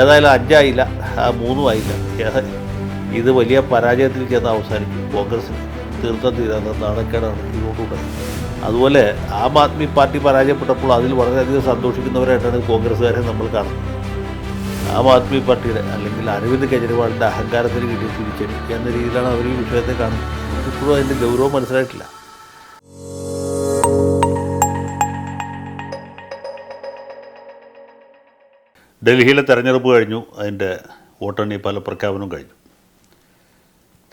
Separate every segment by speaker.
Speaker 1: ഏതായാലും അഞ്ചായില്ല. ആ മൂന്നും ആയില്ല ഏതാ ഇത് വലിയ പരാജയത്തിൽ ചെന്ന് അവസാനിക്കും. കോൺഗ്രസ് തീർത്ഥം തീരാത്ത നാണക്കേടാണ് ഇതുകൊണ്ടുണ്ടായത് അതുപോലെ ആം ആദ്മി പാർട്ടി പരാജയപ്പെട്ടപ്പോൾ അതിൽ വളരെയധികം സന്തോഷിക്കുന്നവരായിട്ടാണ് കോൺഗ്രസ്സുകാരെ നമ്മൾ കാണുന്നത്. ആം ആദ്മി പാർട്ടിയുടെ അല്ലെങ്കിൽ അരവിന്ദ് കെജ്രിവാളിന്റെ അഹങ്കാരത്തിന് കിട്ടിയ തിരിച്ചടി എന്ന രീതിയിലാണ് അവർ ഈ വിഷയത്തെ കാണുന്നത്. ഇപ്പോഴും അതിന്റെ ഗൗരവം മനസ്സിലായിട്ടില്ല. ഡൽഹിയിലെ തെരഞ്ഞെടുപ്പ് കഴിഞ്ഞു. അതിന്റെ വോട്ടെണ്ണി പല പ്രഖ്യാപനവും കഴിഞ്ഞു.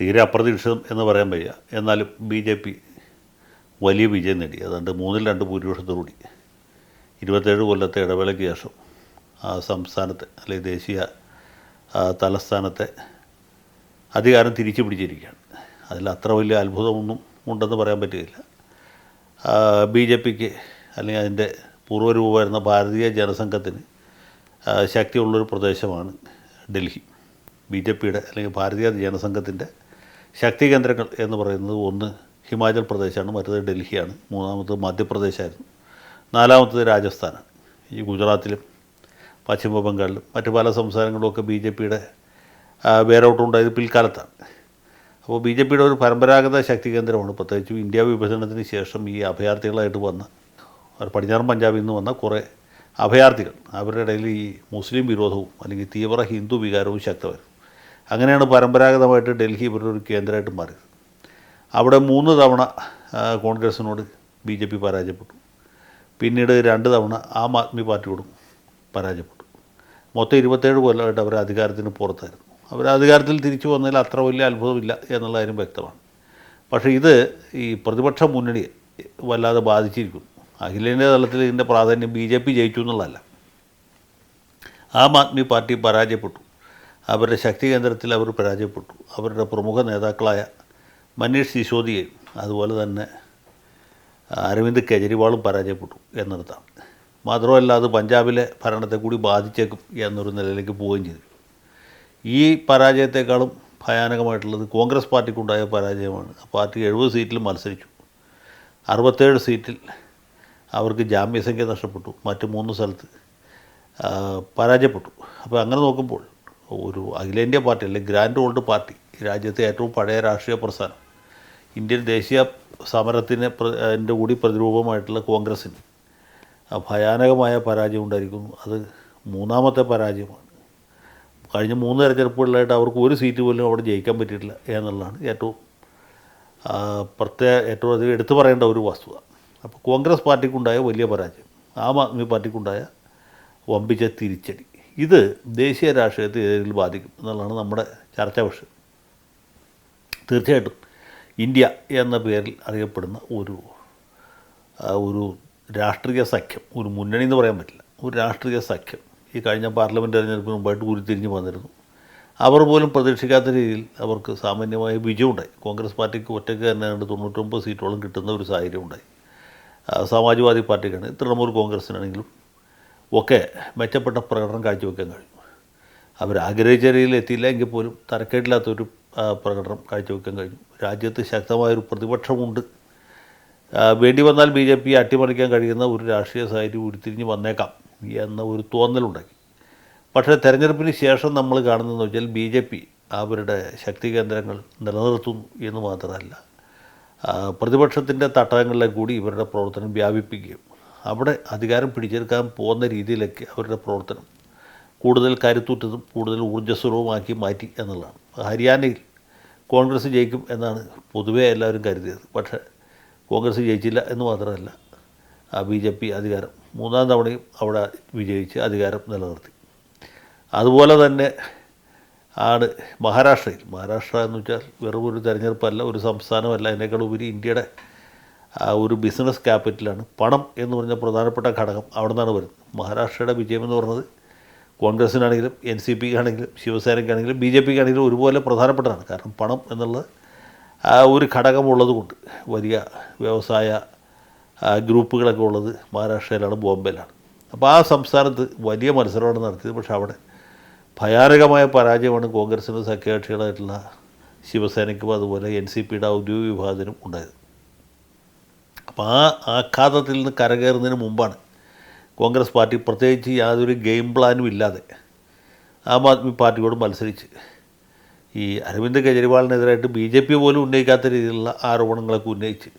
Speaker 1: തീരെ അപ്രതീക്ഷിതം എന്ന് പറയാൻ വയ്യ. എന്നാലും ബി ജെ പി വലിയ വിജയം നേടി. അതുകൊണ്ട് മൂന്നിൽ രണ്ട് ഭൂരിപക്ഷത്തോടുകൂടി. ഇരുപത്തേഴ് കൊല്ലത്തെ ഇടവേളയ്ക്ക് ശേഷം ആ സംസ്ഥാനത്തെ അല്ലെങ്കിൽ ദേശീയ തലസ്ഥാനത്തെ അധികാരം തിരിച്ചു പിടിച്ചിരിക്കുകയാണ്. അതിൽ അത്ര വലിയ അത്ഭുതമൊന്നും ഉണ്ടെന്ന് പറയാൻ പറ്റുകയില്ല. ബി ജെ പിക്ക് അല്ലെങ്കിൽ അതിന്റെ പൂർവരൂപമായിരുന്ന ഭാരതീയ ജനസംഘത്തിന് ശക്തിയുള്ളൊരു പ്രദേശമാണ് ഡൽഹി. ബി ജെ പിയുടെ അല്ലെങ്കിൽ ഭാരതീയ ജനസംഘത്തിന്റെ ശക്തി കേന്ദ്രങ്ങൾ എന്ന് പറയുന്നത് ഒന്ന് ഹിമാചൽ പ്രദേശാണ് മറ്റേത് ഡൽഹിയാണ്. മൂന്നാമത്തത് മധ്യപ്രദേശായിരുന്നു. നാലാമത്തത് രാജസ്ഥാനാണ്. ഈ ഗുജറാത്തിലും പശ്ചിമ ബംഗാളിലും മറ്റു പല സംസ്ഥാനങ്ങളിലുമൊക്കെ ബി ജെ പിയുടെ വേരോട്ടുണ്ടായത് പിൽക്കാലത്താണ്. അപ്പോൾ ബി ജെ പിയുടെ ഒരു പരമ്പരാഗത ശക്തി കേന്ദ്രമാണ്. പ്രത്യേകിച്ചും ഇന്ത്യ വിഭജനത്തിന് ശേഷം ഈ അഭയാർത്ഥികളായിട്ട് വന്ന പടിഞ്ഞാറൻ പഞ്ചാബിൽ നിന്ന് വന്ന കുറേ അഭയാർത്ഥികൾ. അവരുടെ ഇടയിൽ ഈ മുസ്ലിം വിരോധവും അല്ലെങ്കിൽ തീവ്ര ഹിന്ദു വികാരവും ശക്തമായിരുന്നു. അങ്ങനെയാണ് പരമ്പരാഗതമായിട്ട് ഡൽഹി ഇവരുടെ ഒരു കേന്ദ്രമായിട്ട് മാറിയത്. അവിടെ മൂന്ന് തവണ കോൺഗ്രസിനോട് ബി ജെ പി പരാജയപ്പെട്ടു. പിന്നീട് രണ്ട് തവണ ആം ആദ്മി പാർട്ടിയോടും പരാജയപ്പെട്ടു. മൊത്തം ഇരുപത്തേഴ് കൊല്ലമായിട്ട് അവർ അധികാരത്തിന് പുറത്തായിരുന്നു. അവർ അധികാരത്തിൽ തിരിച്ചു വന്നതിൽ അത്ര വലിയ അത്ഭുതമില്ല എന്നുള്ള കാര്യം വ്യക്തമാണ്. പക്ഷേ ഇത് ഈ പ്രതിപക്ഷ മുന്നണിയെ വല്ലാതെ ബാധിച്ചിരിക്കുന്നു. അഖിലേന്ത്യാ തലത്തിൽ ഇതിന്റെ പ്രാധാന്യം ബി ജെ പി ജയിച്ചു എന്നുള്ളതല്ല. ആം ആദ്മി പാർട്ടി പരാജയപ്പെട്ടു. അവരുടെ ശക്തി കേന്ദ്രത്തിൽ അവർ പരാജയപ്പെട്ടു. അവരുടെ പ്രമുഖ നേതാക്കളായ മനീഷ് സിസോദിയയും അതുപോലെ തന്നെ അരവിന്ദ് കെജ്രിവാളും പരാജയപ്പെട്ടു എന്നർത്ഥം. മാത്രമല്ല അത് പഞ്ചാബിലെ ഭരണത്തെ കൂടി ബാധിച്ചേക്കും എന്നൊരു നിലയിലേക്ക് പോവുകയും ചെയ്തു. ഈ പരാജയത്തെക്കാളും ഭയാനകമായിട്ടുള്ളത് കോൺഗ്രസ് പാർട്ടിക്കുണ്ടായ പരാജയമാണ്. ആ പാർട്ടി എഴുപത് സീറ്റിൽ മത്സരിച്ചു. അറുപത്തേഴ് സീറ്റിൽ അവർക്ക് ജാമ്യസംഖ്യ നഷ്ടപ്പെട്ടു. മറ്റ് മൂന്ന് സ്ഥലത്ത് പരാജയപ്പെട്ടു. അപ്പോൾ അങ്ങനെ നോക്കുമ്പോൾ ഒരു അഖിലേന്ത്യാ പാർട്ടി അല്ലെങ്കിൽ ഗ്രാൻഡ് ഓൾഡ് പാർട്ടി രാജ്യത്തെ ഏറ്റവും പഴയ രാഷ്ട്രീയ പ്രസ്ഥാനം ഇന്ത്യൻ ദേശീയ സമരത്തിന് എന്റെ കൂടി പ്രതിരൂപമായിട്ടുള്ള കോൺഗ്രസ്സിന് ഭയാനകമായ പരാജയം ഉണ്ടായിരിക്കുന്നു. അത് മൂന്നാമത്തെ പരാജയമാണ്. കഴിഞ്ഞ മൂന്ന് തിരഞ്ഞെടുപ്പുകളിലായിട്ട് അവർക്ക് ഒരു സീറ്റ് പോലും അവിടെ ജയിക്കാൻ പറ്റിയിട്ടില്ല എന്നുള്ളതാണ് ഏറ്റവും പ്രത്യേക ഏറ്റവും അധികം എടുത്തു പറയേണ്ട ഒരു വസ്തുത. അപ്പോൾ കോൺഗ്രസ് പാർട്ടിക്കുണ്ടായ വലിയ പരാജയം. ആം ആദ്മി പാർട്ടിക്കുണ്ടായ വമ്പിച്ച തിരിച്ചടി. ഇത് ദേശീയ രാഷ്ട്രീയത്തെ ഏതെങ്കിലും ബാധിക്കും എന്നുള്ളതാണ് നമ്മുടെ ചർച്ചാ വിഷയം. തീർച്ചയായിട്ടും ഇന്ത്യ എന്ന പേരിൽ അറിയപ്പെടുന്ന ഒരു ഒരു രാഷ്ട്രീയ സഖ്യം ഒരു മുന്നണി എന്ന് പറയാൻ പറ്റില്ല ഒരു രാഷ്ട്രീയ സഖ്യം ഈ കഴിഞ്ഞ പാർലമെന്റ് തെരഞ്ഞെടുപ്പിന് മുമ്പായിട്ട് ഉരുത്തിരിഞ്ഞ് വന്നിരുന്നു. അവർ പോലും പ്രതീക്ഷിക്കാത്ത രീതിയിൽ അവർക്ക് സാമാന്യമായ വിജയമുണ്ടായി. കോൺഗ്രസ് പാർട്ടിക്ക് ഒറ്റയ്ക്ക് തന്നെ തൊണ്ണൂറ്റൊമ്പത് സീറ്റോളം കിട്ടുന്ന ഒരു സാഹചര്യം ഉണ്ടായി സമാജ്വാദി പാർട്ടിക്കാണ്. തൃണമൂൽ കോൺഗ്രസ്സിനാണെങ്കിലും ഒക്കെ മെച്ചപ്പെട്ട പ്രകടനം കാഴ്ചവെക്കാൻ കഴിയും അവർ ആഗ്രഹിച്ച രീതിയിൽ എത്തിയില്ല എങ്കിൽ പോലും തരക്കേടില്ലാത്തൊരു പ്രകടനം കാഴ്ചവെക്കാൻ കഴിഞ്ഞു. രാജ്യത്ത് ശക്തമായൊരു പ്രതിപക്ഷമുണ്ട്. വേണ്ടി വന്നാൽ ബി ജെ പി അട്ടിമറിക്കാൻ കഴിയുന്ന ഒരു രാഷ്ട്രീയ സാഹചര്യം ഉരുത്തിരിഞ്ഞ് വന്നേക്കാം എന്ന ഒരു തോന്നലുണ്ടാക്കി. പക്ഷേ തെരഞ്ഞെടുപ്പിന് ശേഷം നമ്മൾ കാണുന്നതെന്ന് വെച്ചാൽ ബി ജെ പി അവരുടെ ശക്തി കേന്ദ്രങ്ങൾ നിലനിർത്തുന്നു എന്ന് മാത്രമല്ല പ്രതിപക്ഷത്തിന്റെ തട്ടകങ്ങളിലേക്ക് കൂടി ഇവരുടെ പ്രവർത്തനം വ്യാപിപ്പിക്കുകയും അവിടെ അധികാരം പിടിച്ചെടുക്കാൻ പോകുന്ന രീതിയിലൊക്കെ അവരുടെ പ്രവർത്തനം കൂടുതൽ കരുത്തുറ്റതും കൂടുതൽ ഊർജസ്വലവുമാക്കി മാറ്റി എന്നുള്ളതാണ്. ഹരിയാനയിൽ കോൺഗ്രസ് ജയിക്കും എന്നാണ് പൊതുവേ എല്ലാവരും കരുതിയത്. പക്ഷേ കോൺഗ്രസ് ജയിച്ചില്ല എന്ന് മാത്രമല്ല ബി ജെ പി അധികാരം മൂന്നാം തവണയും അവിടെ വിജയിച്ച് അധികാരം നിലനിർത്തി. അതുപോലെ തന്നെ ആണ് മഹാരാഷ്ട്രയിൽ. മഹാരാഷ്ട്ര എന്ന് വെച്ചാൽ വെറും ഒരു തെരഞ്ഞെടുപ്പല്ല ഒരു സംസ്ഥാനമല്ല. അതിനേക്കാൾ ഉപരി ഇന്ത്യയുടെ ഒരു ബിസിനസ് ക്യാപിറ്റലാണ് പണം എന്ന് പറഞ്ഞ പ്രധാനപ്പെട്ട ഘടകം അവിടെ നിന്നാണ് വരുന്നത്. മഹാരാഷ്ട്രയുടെ വിജയം എന്ന് പറഞ്ഞത് കോൺഗ്രസിനാണെങ്കിലും എൻ സി പിക്കാണെങ്കിലും ശിവസേനയ്ക്കാണെങ്കിലും ബി ജെ പിക്കാണെങ്കിലും ഒരുപോലെ പ്രധാനപ്പെട്ടതാണ്. കാരണം പണം എന്നുള്ളത് ആ ഒരു ഘടകമുള്ളത് കൊണ്ട് വലിയ വ്യവസായ ഗ്രൂപ്പുകളൊക്കെ ഉള്ളത് മഹാരാഷ്ട്രയിലാണ് ബോംബെയിലാണ്. അപ്പോൾ ആ സംസ്ഥാനത്ത് വലിയ മത്സരമാണ് നടത്തിയത്. പക്ഷേ അവിടെ ഭയാനകമായ പരാജയമാണ് കോൺഗ്രസിനും സഖ്യകക്ഷികളായിട്ടുള്ള ശിവസേനയ്ക്കും അതുപോലെ എൻ സി പിയുടെ ഔദ്യോഗിക വിഭാഗത്തിനും ഉണ്ടായത്. അപ്പോൾ ആ ആഘാതത്തിൽ നിന്ന് കരകയറുന്നതിന് മുമ്പാണ് കോൺഗ്രസ് പാർട്ടി പ്രത്യേകിച്ച് യാതൊരു ഗെയിം പ്ലാനും ഇല്ലാതെ ആം ആദ്മി പാർട്ടിയോട് മത്സരിച്ച് ഈ അരവിന്ദ് കെജ്രിവാളിനെതിരായിട്ട് ബി ജെ പി പോലും ഉന്നയിക്കാത്ത രീതിയിലുള്ള ആരോപണങ്ങളൊക്കെ ഉന്നയിച്ച്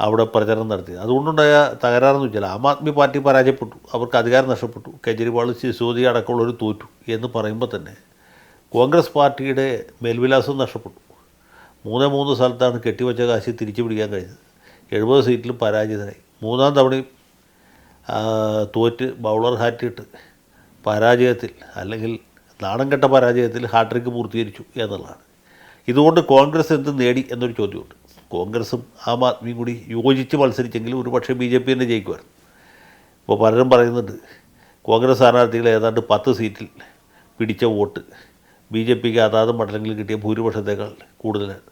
Speaker 1: അവിടെ പ്രചരണം നടത്തി. അതുകൊണ്ടുണ്ടായ തകരാറെന്ന് വെച്ചാൽ ആം ആദ്മി പാർട്ടി പരാജയപ്പെട്ടു. അവർക്ക് അധികാരം നഷ്ടപ്പെട്ടു. കെജ്രിവാൾ സിസോദി അടക്കമുള്ളവർ തോറ്റു എന്ന് പറയുമ്പോൾ തന്നെ കോൺഗ്രസ് പാർട്ടിയുടെ മേൽവിലാസം നഷ്ടപ്പെട്ടു. മൂന്നേ മൂന്ന് സ്ഥലത്താണ് കെട്ടിവെച്ച കാശി തിരിച്ചു പിടിക്കാൻ കഴിഞ്ഞത്. എഴുപത് സീറ്റിലും പരാജിതനായി. മൂന്നാം തവണയും തോറ്റ് ബൗളർ ഹാറ്റിട്ട് പരാജയത്തിൽ അല്ലെങ്കിൽ നാണം കെട്ട പരാജയത്തിൽ ഹാട്രിക്ക് പൂർത്തീകരിച്ചു എന്നുള്ളതാണ്. ഇതുകൊണ്ട് കോൺഗ്രസ് എന്ത് നേടി എന്നൊരു ചോദ്യമുണ്ട്. കോൺഗ്രസും ആം ആദ്മിയും കൂടി യോജിച്ച് മത്സരിച്ചെങ്കിൽ ഒരു പക്ഷേ ബി ജെ പി തന്നെ ജയിക്കുമായിരുന്നു. ഇപ്പോൾ പലരും പറയുന്നുണ്ട് കോൺഗ്രസ് സ്ഥാനാർത്ഥികൾ ഏതാണ്ട് പത്ത് സീറ്റിൽ പിടിച്ച വോട്ട് ബി ജെ പിക്ക് അതാത് മണ്ഡലങ്ങളിൽ കിട്ടിയ ഭൂരിപക്ഷത്തേക്കാൾ കൂടുതലാണ്.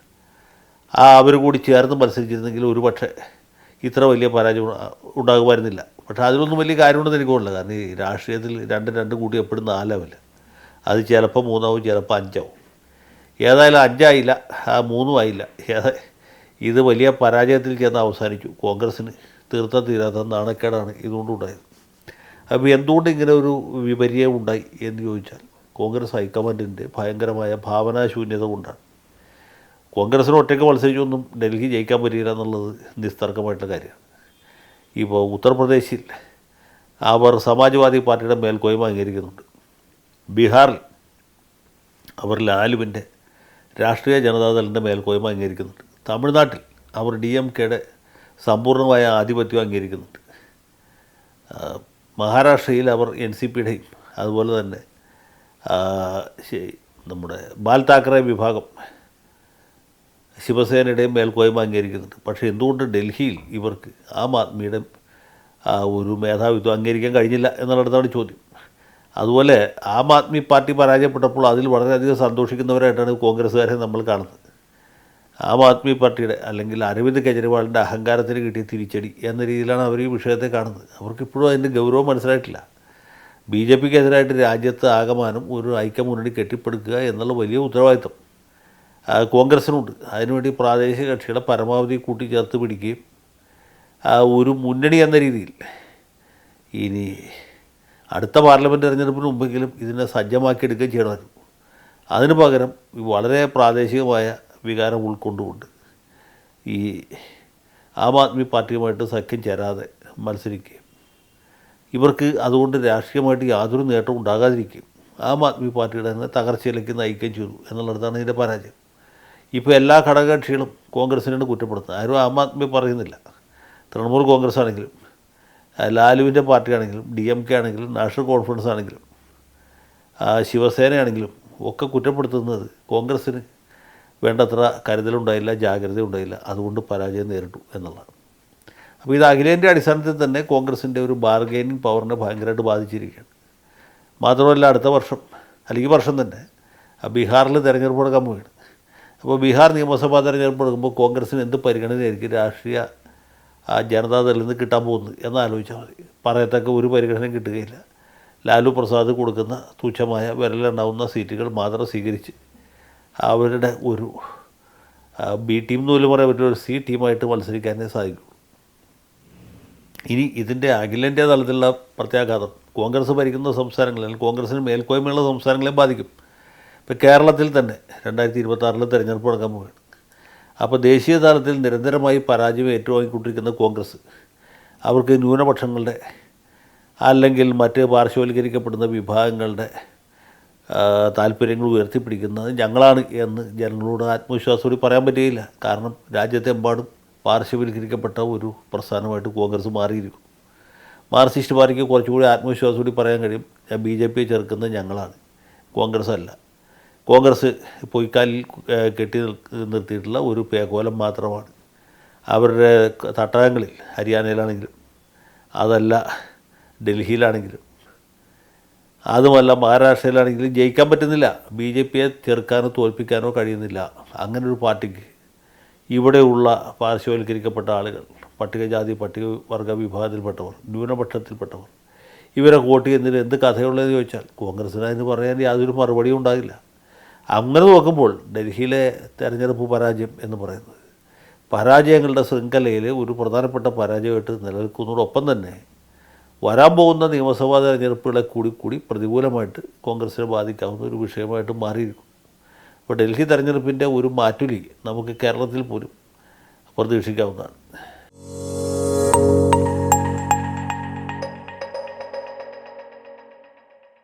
Speaker 1: ആ അവർ കൂടി ചേർന്ന് മത്സരിച്ചിരുന്നെങ്കിൽ ഒരു പക്ഷേ ഇത്ര വലിയ പരാജയം ഉണ്ടാകുമായിരുന്നില്ല. പക്ഷേ അതിലൊന്നും വലിയ കാര്യമുണ്ടെന്ന് എനിക്ക് തോന്നില്ല കാരണം ഈ രാഷ്ട്രീയത്തിൽ രണ്ട് രണ്ട് കൂട്ടി എപ്പോഴും നാലാവില്ല അത് ചിലപ്പോൾ മൂന്നാവും ചിലപ്പോൾ അഞ്ചാവും. ഏതായാലും അഞ്ചായില്ല ആ മൂന്നും ആയില്ല. ഏതാ ഇത് വലിയ പരാജയത്തിൽ ചെന്ന് അവസാനിച്ചു. കോൺഗ്രസ്സിന് തീർത്ത തീരാത്ത നാണക്കേടാണ് ഇതുകൊണ്ടുണ്ടായത്. അപ്പോൾ എന്തുകൊണ്ട് ഇങ്ങനെ ഒരു വിപര്യം ഉണ്ടായി എന്ന് ചോദിച്ചാൽ കോൺഗ്രസ് ഹൈക്കമാൻഡിന്റെ ഭയങ്കരമായ ഭാവനാശൂന്യത കൊണ്ടാണ്. കോൺഗ്രസ്സിന് ഒറ്റയ്ക്ക് മത്സരിച്ചൊന്നും ഡൽഹി ജയിക്കാൻ പറ്റില്ല എന്നുള്ളത് നിസ്തർക്കമായിട്ടുള്ള കാര്യമാണ്. ഇപ്പോൾ ഉത്തർപ്രദേശിൽ അവർ സമാജ്വാദി പാർട്ടിയുടെ മേൽക്കോയ്മ അംഗീകരിക്കുന്നുണ്ട്. ബീഹാറിൽ അവർ ലാലുവിന്റെ രാഷ്ട്രീയ ജനതാദളിന്റെ മേൽക്കോയ്മ അംഗീകരിക്കുന്നുണ്ട്. തമിഴ്നാട്ടിൽ അവർ ഡി എം കെയുടെ സമ്പൂർണമായ ആധിപത്യം അംഗീകരിക്കുന്നുണ്ട്. മഹാരാഷ്ട്രയിൽ അവർ എൻ സി പിയുടെയും അതുപോലെ തന്നെ നമ്മുടെ ബാൽ താക്കറെ വിഭാഗം ശിവസേനയുടെയും മേൽക്കോയ്മ അംഗീകരിക്കുന്നുണ്ട്. പക്ഷേ എന്തുകൊണ്ട് ഡൽഹിയിൽ ഇവർക്ക് ആം ആദ്മിയുടെ ഒരു മേധാവിത്വം അംഗീകരിക്കാൻ കഴിഞ്ഞില്ല എന്നുള്ളതാണ് ചോദ്യം. അതുപോലെ ആം ആദ്മി പാർട്ടി പരാജയപ്പെട്ടപ്പോൾ അതിൽ വളരെയധികം സന്തോഷിക്കുന്നവരായിട്ടാണ് കോൺഗ്രസ്സുകാരെ നമ്മൾ കാണുന്നത്. ആം ആദ്മി പാർട്ടിയുടെ അല്ലെങ്കിൽ അരവിന്ദ് കെജ്രിവാളിന്റെ അഹങ്കാരത്തിന് കിട്ടിയ തിരിച്ചടി എന്ന രീതിയിലാണ് അവർ ഈ വിഷയത്തെ കാണുന്നത്. അവർക്കിപ്പോഴും അതിന്റെ ഗൗരവം മനസ്സിലായിട്ടില്ല. ബി ജെ പിക്കെതിരായിട്ട് രാജ്യത്ത് ആകമാനം ഒരു ഐക്യമുന്നണി കെട്ടിപ്പടുക്കുക എന്നുള്ള വലിയ ഉത്തരവാദിത്തം കോൺഗ്രസ്സിനുണ്ട് അതിനുവേണ്ടി പ്രാദേശിക കക്ഷികളെ പരമാവധി കൂട്ടിച്ചേർത്ത് പിടിക്കുകയും ഒരു മുന്നണി എന്ന രീതിയിൽ ഇനി അടുത്ത പാർലമെന്റ് തെരഞ്ഞെടുപ്പിന് മുമ്പെങ്കിലും ഇതിനെ സജ്ജമാക്കിയെടുക്കുകയും ചെയ്യണമായിരുന്നു അതിനു പകരം വളരെ പ്രാദേശികമായ വികാരം ഉൾക്കൊണ്ടുകൊണ്ട്. ഈ ആം ആദ്മി പാർട്ടിയുമായിട്ട് സഖ്യം ചേരാതെ മത്സരിക്കുകയും ഇവർക്ക് അതുകൊണ്ട് രാഷ്ട്രീയമായിട്ട് യാതൊരു നേട്ടവും ഉണ്ടാകാതിരിക്കുകയും ആം ആദ്മി പാർട്ടിയുടെ തന്നെ തകർച്ചയിലേക്ക് നയിക്കുകയും ചെയ്തു എന്നുള്ളിടത്താണ് ഇതിന്റെ പരാജയം. ഇപ്പോൾ എല്ലാ ഘടകകക്ഷികളും കോൺഗ്രസിനാണ് കുറ്റപ്പെടുത്തുന്നത്. ആരും ആം ആദ്മി പറയുന്നില്ല. തൃണമൂൽ കോൺഗ്രസ് ആണെങ്കിലും ലാലുവിന്റെ പാർട്ടിയാണെങ്കിലും ഡി എം കെ ആണെങ്കിലും നാഷണൽ കോൺഫറൻസ് ആണെങ്കിലും ശിവസേനയാണെങ്കിലും ഒക്കെ കുറ്റപ്പെടുത്തുന്നത് കോൺഗ്രസ്സിന് വേണ്ടത്ര കരുതലുണ്ടായില്ല ജാഗ്രത ഉണ്ടായില്ല അതുകൊണ്ട് പരാജയം നേരിട്ടു എന്നുള്ളതാണ്. അപ്പോൾ ഇത് അഖിലേന്ത്യാ അടിസ്ഥാനത്തിൽ തന്നെ കോൺഗ്രസിന്റെ ഒരു ബാർഗെയിനിങ് പവറിനെ ഭയങ്കരമായിട്ട് ബാധിച്ചിരിക്കുകയാണ്. മാത്രമല്ല അടുത്ത വർഷം അല്ലെങ്കിൽ വർഷം തന്നെ ബീഹാറിൽ തിരഞ്ഞെടുപ്പ് നടക്കാൻ പോവുകയാണ്. അപ്പോൾ ബീഹാർ നിയമസഭാ തിരഞ്ഞെടുപ്പ് നടക്കുമ്പോൾ കോൺഗ്രസിന് എന്ത് പരിഗണനയായിരിക്കും രാഷ്ട്രീയ ജനതാദളിൽ നിന്ന് കിട്ടാൻ പോകുന്നത് എന്ന് ആലോചിച്ചാൽ മതി. പറയത്തക്ക ഒരു പരിഗണനയും കിട്ടുകയില്ല. ലാലു പ്രസാദ് കൊടുക്കുന്ന തുച്ഛമായ വിരലുണ്ടാവുന്ന സീറ്റുകൾ മാത്രം സ്വീകരിച്ച് അവരുടെ ഒരു ബി ടീം എന്ന് പോലും പറയാൻ പറ്റുന്ന ഒരു സി ടീമായിട്ട് മത്സരിക്കാനേ സാധിക്കും. ഇനി ഇതിന്റെ അഖിലേന്ത്യാ തലത്തിലുള്ള പ്രത്യാഘാതം കോൺഗ്രസ് ഭരിക്കുന്ന സംസ്ഥാനങ്ങളിൽ അല്ലെങ്കിൽ കോൺഗ്രസിന് മേൽക്കോയ്മയുള്ള സംസ്ഥാനങ്ങളെ ബാധിക്കും. ഇപ്പോൾ കേരളത്തിൽ തന്നെ രണ്ടായിരത്തി ഇരുപത്താറിൽ തിരഞ്ഞെടുപ്പ് നടക്കാൻ പോവുകയാണ്. അപ്പോൾ ദേശീയ തലത്തിൽ നിരന്തരമായി പരാജയം ഏറ്റുവാങ്ങിക്കൊണ്ടിരിക്കുന്ന കോൺഗ്രസ് അവർക്ക് ന്യൂനപക്ഷങ്ങളുടെ അല്ലെങ്കിൽ മറ്റ് പാർശ്വവൽക്കരിക്കപ്പെടുന്ന വിഭാഗങ്ങളുടെ താല്പര്യങ്ങൾ ഉയർത്തിപ്പിടിക്കുന്നത് ഞങ്ങളാണ് എന്ന് ജനങ്ങളോട് ആത്മവിശ്വാസത്തോടെ പറയാൻ പറ്റുകയില്ല. കാരണം രാജ്യത്തെമ്പാടും പാർശ്വവൽക്കരിക്കപ്പെട്ട ഒരു പ്രസ്ഥാനമായിട്ട് കോൺഗ്രസ് മാറിയിരിക്കും മാർസിസ്റ്റ് പാർട്ടിക്ക് കുറച്ചുകൂടി ആത്മവിശ്വാസത്തോടെ പറയാൻ കഴിയും. ബി ജെ പിയെ ചേർക്കുന്നത് ഞങ്ങളാണ്. കോൺഗ്രസ് അല്ല. കോൺഗ്രസ് പൊയ്ക്കാലിൽ കെട്ടി നിർ- നിർത്തിയിട്ടുള്ള ഒരു പേകോലം മാത്രമാണ്. അവരുടെ തട്ടകങ്ങളിൽ ഹരിയാനയിലാണെങ്കിലും അതല്ല ഡൽഹിയിലാണെങ്കിലും അതുമല്ല മഹാരാഷ്ട്രയിലാണെങ്കിലും ജയിക്കാൻ പറ്റുന്നില്ല. ബി ജെ പിയെ ചെറുക്കാനോ തോൽപ്പിക്കാനോ കഴിയുന്നില്ല. അങ്ങനൊരു പാർട്ടിക്ക് ഇവിടെയുള്ള പാർശ്വവൽക്കരിക്കപ്പെട്ട ആളുകൾ പട്ടികജാതി പട്ടികവർഗ വിഭാഗത്തിൽപ്പെട്ടവർ ന്യൂനപക്ഷത്തിൽപ്പെട്ടവർ ഇവരെ വോട്ട് ചെയ്യുന്നതിന് എന്ത് കഥയുള്ളതെന്ന് ചോദിച്ചാൽ കോൺഗ്രസ്സിന് പറയാൻ യാതൊരു മറുപടിയും ഉണ്ടാകില്ല. അങ്ങനെ നോക്കുമ്പോൾ ഡൽഹിയിലെ തെരഞ്ഞെടുപ്പ് പരാജയം എന്ന് പറയുന്നത് പരാജയങ്ങളുടെ ശൃംഖലയിൽ ഒരു പ്രധാനപ്പെട്ട പരാജയമായിട്ട് നിലനിൽക്കുന്നതോടൊപ്പം തന്നെ വരാൻ പോകുന്ന നിയമസഭാ തെരഞ്ഞെടുപ്പുകളെ കൂടി കൂടി പ്രതികൂലമായിട്ട് കോൺഗ്രസിനെ ബാധിക്കാവുന്ന ഒരു വിഷയമായിട്ട് മാറിയിരിക്കും അപ്പോൾ ഡൽഹി തെരഞ്ഞെടുപ്പിന്റെ ഒരു മാറ്റുലി നമുക്ക് കേരളത്തിൽ പോലും പ്രതീക്ഷിക്കാവുന്നതാണ്.